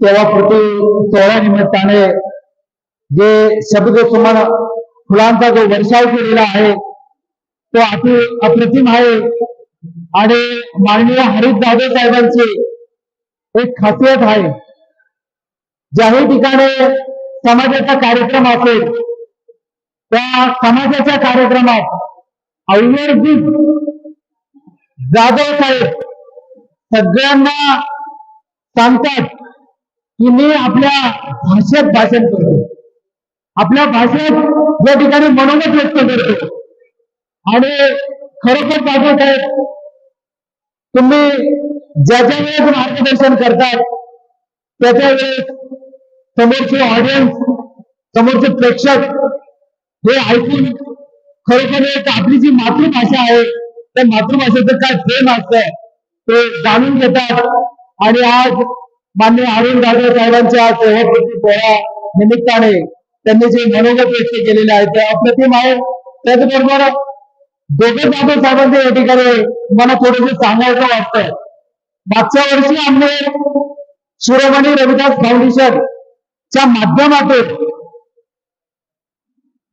तेव्हा प्रति सोहळ्या निमित्ताने जे शब्द तुम्हाला फुलांचा जो वर्षाव केलेला आहे तो अति अप्रतिम आहे. आणि माननीय हरीश जाधव साहेबांची एक खासियत आहे. ज्याही ठिकाणी समाजाचा कार्यक्रम असेल त्या समाजाच्या कार्यक्रमात आवर्जून जाधव साहेब सगळ्यांना सांगतात की मी आपल्या भाषेत भाषण करतो. आपल्या भाषेत या ठिकाणी मनोगत व्यक्त करतो. आणि खरोखर पाठवत आहेत तुम्ही ज्याच्या वेळेस मार्गदर्शन करतात त्याच्या वेळेस समोरचे ऑडियन्स समोरचे प्रेक्षक हे ऐकून खरोखर एक आपली जी मातृभाषा आहे त्या मातृभाषेचं काय प्रेम असतं ते जाणून घेतात. आणि आज मान्य अरुण जाधव साहेबांच्या सेवाकृती सोहळा निमित्ताने त्यांनी जे मनोगत व्यक्त केलेले आहे ते अप्रतिम आहे. त्याचबरोबर दोघे जाधव साहेबांच्या या ठिकाणी मला थोडंसं सांगायचं वाटतंय. मागच्या वर्षी आम्ही शिरोमणी रविदास फाउंडेशन च्या माध्यमातून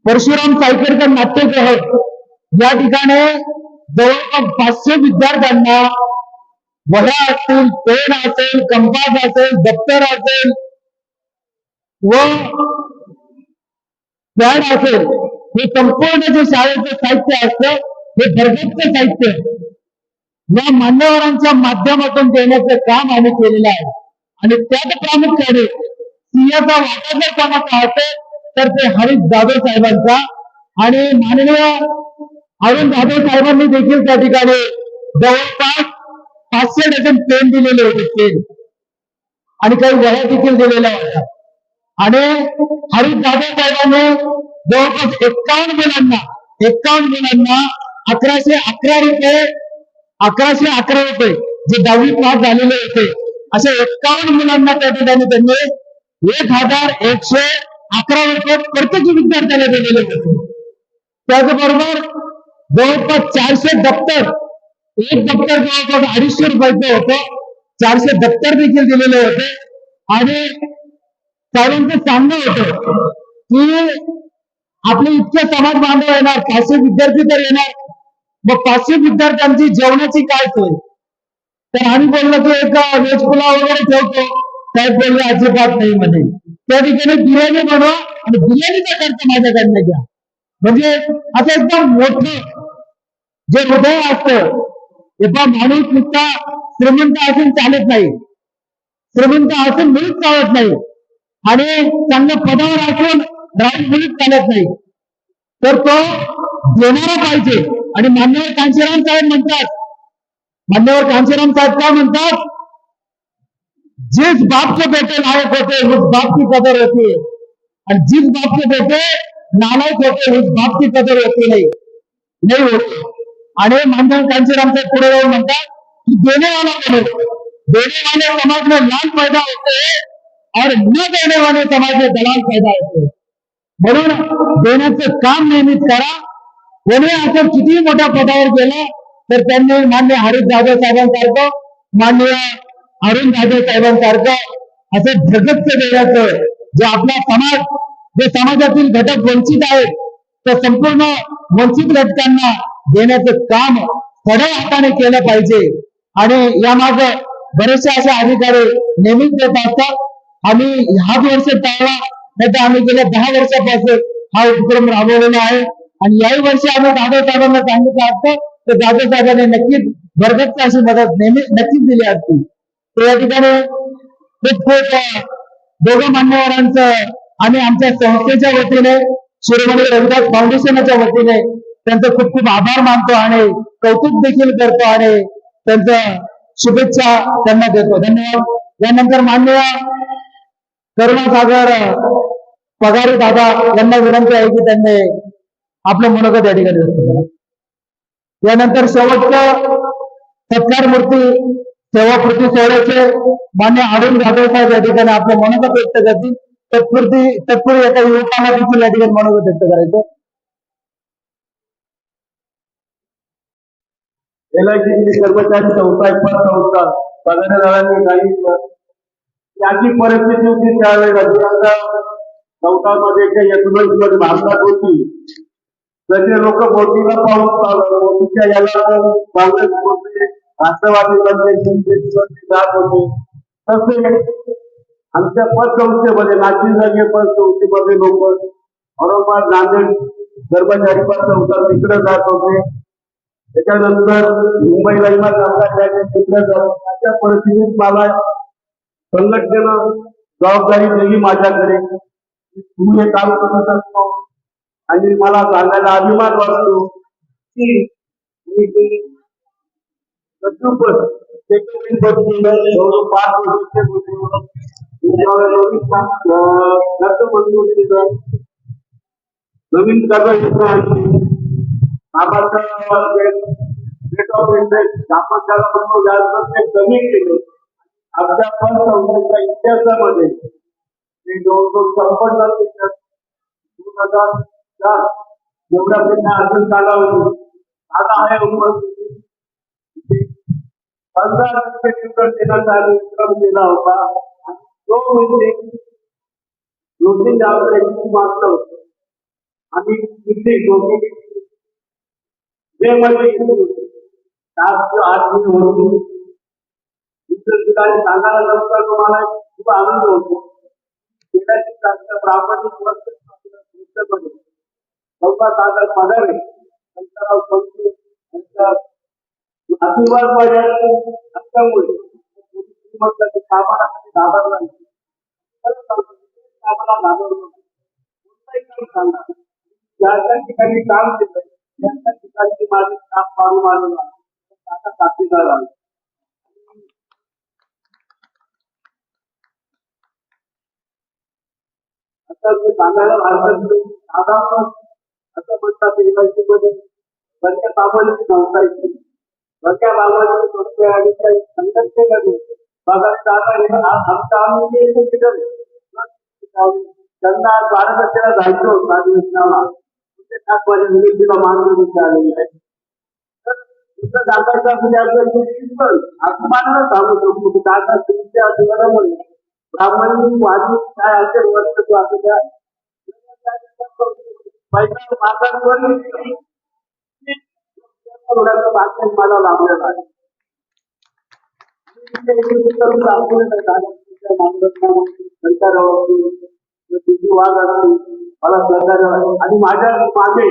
परशुराम सायकरकर नाट्यगृह या ठिकाणी जवळपास पाचशे विद्यार्थ्यांना वह्या असतील पेन असेल कंपास असेल दप्तर असेल व पॅड असेल हे संपूर्ण जे शाळेचं साहित्य असतं हे घरगुती साहित्य. या मान्यवरांच्या माध्यमातून देण्याचं काम आम्ही केलेलं आहे. आणि त्यात प्रामुख्याने सिंहाचा वाटा जर कोणाचा असेल तर ते हरीश जाधव साहेबांचा. आणि माननीय अरुण जाधव साहेबांनी देखील त्या ठिकाणी जवळपास पाचशे डझन पेन दिलेले होते पेन आणि काही वह्या देखील दिलेल्या होत्या. आणि हरिदादा साहेबांनी जवळपास एक्कावन्न मुलांना एक्कावन्न मुलांना अकराशे अकरा रुपये अकराशे अकरा रुपये जे दहावी पास झालेले होते अशा एक्कावन्न मुलांना त्या ठिकाणी त्यांनी एक हजार एकशे अकरा रुपये प्रत्येक विद्यार्थ्याला दिलेले होते. त्याचबरोबर जवळपास चारशे दप्तर एक दप्तर जवळपास अडीचशे रुपयाचं होतं. चारशे दप्तर देखील दिलेले होते. आणि साहेबांचं सांगणं होतं. की आपले इतके समाज बांधव येणार पाचशे विद्यार्थी तर येणार. मग पाचशे विद्यार्थ्यांची जेवणाची काय सोय? तर आम्ही बोललो की एक व्हेज पुलाव वगैरे ठेवतो. साहेब बोलले अजिबात नाही म्हणे. त्या ठिकाणी बिर्याणी बनवा आणि बिर्याणीचा खर्च माझ्याकडनं घ्या. म्हणजे असं एकदम मोठं जे हृदय असतं एका माणूस नुसता श्रीमंत असून चालत नाही. श्रीमंत असून मुलीच चालत नाही. आणि चांगल्या पदावर असून राहून मुलीच चालत नाही. तर तो देणारा पाहिजे. आणि मान्यवर कांशीराम साहेब म्हणतात मान्यवर कांशीराम साहेब काय म्हणतात? जिस बाप के बेटे लायक होते उस बाप की कदर होती. है और जिस बाप के बेटे नालायक होते उस बाप की कदर होती नहीं. नहीं होती. आणि मानधन कांशीराम साहेब पुढे जाऊन म्हणतात की देने वाला बने देने वाले समाज में लाल पैदा होते और न देने वाले समाज में दलाल पैदा होते. म्हणून देण्याचं काम नेहमीच करा. कोणी असं किती मोठ्या पदावर गेलं तर त्यांनी मान्य हरीश जाधव साहेबांसारखं मान्य अरुण जाधव साहेबांसारखं असं जगतचं देण्याचं जे आपला समाज जे समाजातील घटक वंचित आहेत तर संपूर्ण वंचित घटकांना देण्याचं काम खड्या हाताने केलं पाहिजे. आणि यामाग बरेचसे असे अधिकारी नेहमीच देत असतात. आम्ही ह्याच वर्ष टाळला नाही तर आम्ही गेल्या दहा वर्षापासून हा उपक्रम राबवलेला आहे. आणि याही वर्षी आम्ही जाधव साहेबांना सांगितलं असतं तर जाधव साहेबांनी नक्कीच भरगच्च अशी मदत नेहमी नक्कीच दिली असती. तर या ठिकाणी खूप खूप दोघं मान्यवरांचं आणि आमच्या संस्थेच्या वतीने शिरोमणी रविदास फाउंडेशनच्या वतीने त्यांचं खूप खूप आभार मानतो आणि कौतुक देखील करतो आणि त्यांच्या शुभेच्छा त्यांना देतो. धन्यवाद. यानंतर मान्य करुणासागर पगारी दादा यांना विनंती आहे की त्यांनी आपलं मनोगत या ठिकाणी व्यक्त यानंतर शेवटचं सत्कार मूर्ती सेवापूर्ती सोहळ्याचे मान्य अरुण जाधव साहेब या ठिकाणी आपलं मनोगत व्यक्त करतील. तत्पूर्ती तत्पूर्वी एका युवकाला देखील या ठिकाणी मनोगत व्यक्त करायचं. एल कर्मचारी संस्था इतका संस्था पगारदारांनी काही त्याची परिस्थिती होती त्यावेळेस जी संस्थांमध्ये चौदामध्ये किंवा मध्ये भारतात होती. सगळे लोक मोदीला पाहून मोदीच्या याला काँग्रेस होते राष्ट्रवादी बनले जात होते. तसे आमच्या पतसंस्थेमध्ये नाशिक जागे पतसंस्थेमध्ये लोक औरंगाबाद नांदेड कर्मचारी पतसंस्था तिकडे जात होते. त्याच्यानंतर मुंबईला इमा कामगार तिकडे जात अशा परिस्थितीत मला संघटनेनं जबाबदारी दिली माझ्याकडे. तुम्ही हे काम करत असतो आणि मला सांगायला अभिमान वाटतो की पाच नवीन काम, नवीन रेट ऑफ इंटरेस्ट आपण त्याला म्हणतो व्याज ते कमी केले आपल्या पण संस्थेच्या इतिहासामध्ये ते जवळजवळ संपन्न दोन हजार चार एवढ्या त्यांना अजून कालावधी आता आहे उपस्थिती पंधरा टक्के शिक्षण देण्याचा कार्यक्रम केला होता तो म्हणजे दोन्ही आपल्या मागलं होतं आम्ही किती दोघे जे म्हणजे सात आठ महिने इतर ठिकाणी सांगायला नंतर तुम्हाला खूप आनंद होतो. प्रामाणिक वर्षमध्ये सागर पगार आहे शंकरराव चौधरी यांचा आशीर्वाद माझ्या असल्यामुळे ठिकाणी काम केलं त्या ठिकाणी माझे काम आता साथीदार आले आता ते सांगायला भारतात साधारण असं म्हणतात एलआयसी मध्ये बाबांची संस्था येते सगळ्या बाबांची संस्था आणि काही संघर्ष करणे आता आम्ही त्यांना जायचं होतं अधिवेशनाला ते आलेली आहे तर असं त्याचं पण सांगू शकतो की दादा तुमच्या जीवनामुळे ब्राह्मणी वाणी काय असेल वर्षत्व असं त्या पैसा भाषण मला लाभलेलं आहे करून दाखवलं नाही दादा तुमच्या मार्गदर्शनामुळे संचारावरती तुझी वाद असते मला सहकार्य आणि माझ्या मागे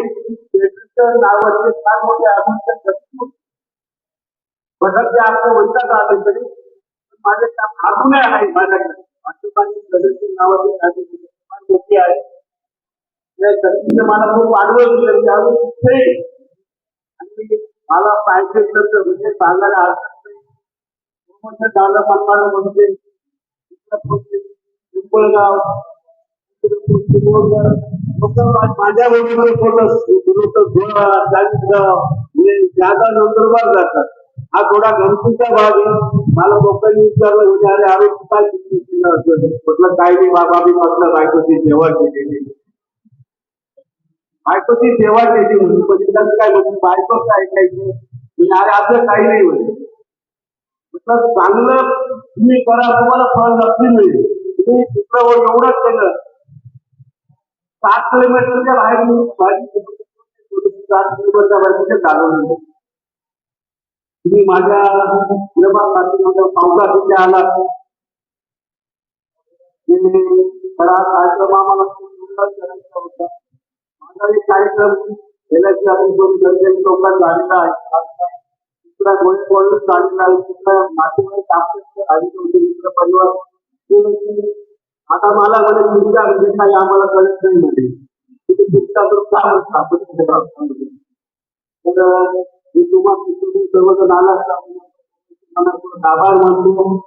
नावाचे फार मोठे आरक्षण ते असं म्हणतात आले तरी माझे काम अजूनही आहे माझ्याकडे पाठोपाठी नावाचे फार आहे मला खूप वाढवत केलं त्यावेळी आणि मला पाहिजे तर म्हणजे सांगायला अर्थ मोठं झालं मनमाड म्हणजे पिंपळगाव माझ्या बरोबर ज्यादा नंदुरबार जातात हा थोडा गमतीचा भाग आहे मला लोकांनी विचारलं म्हणजे अरे आरोप काय म्हटलं काय नाही बाबा मी म्हटलं बायकोची सेवा केलेली बायकोची सेवा केली म्हणून पण काय म्हणजे बायकोच ऐकायचं म्हणजे अरे असं काही नाही होत तर चांगलं तुम्ही करा तुम्हाला फळ नक्की मिळेल. तुम्ही दुसरं एवढंच केलं सात किलोमीटरच्या बाहेर सात किलोमीटरच्या बाहेर चालवलं तुम्ही माझ्या माझ्या पावसा तिथे आला. कार्यक्रम आम्हाला होता. माझा एक कार्यक्रम गेल्याची आधी दोन दर्जन लोकांत झालेला आहे. परिवार. ते म्हणजे आता मला म्हणे तुमच्या म्हणजे काही आम्हाला कळत नाही म्हणे. तिथे तुमचा जो काम स्थापन तर मी तुम्हाला सर्वजण आला आभार मानतो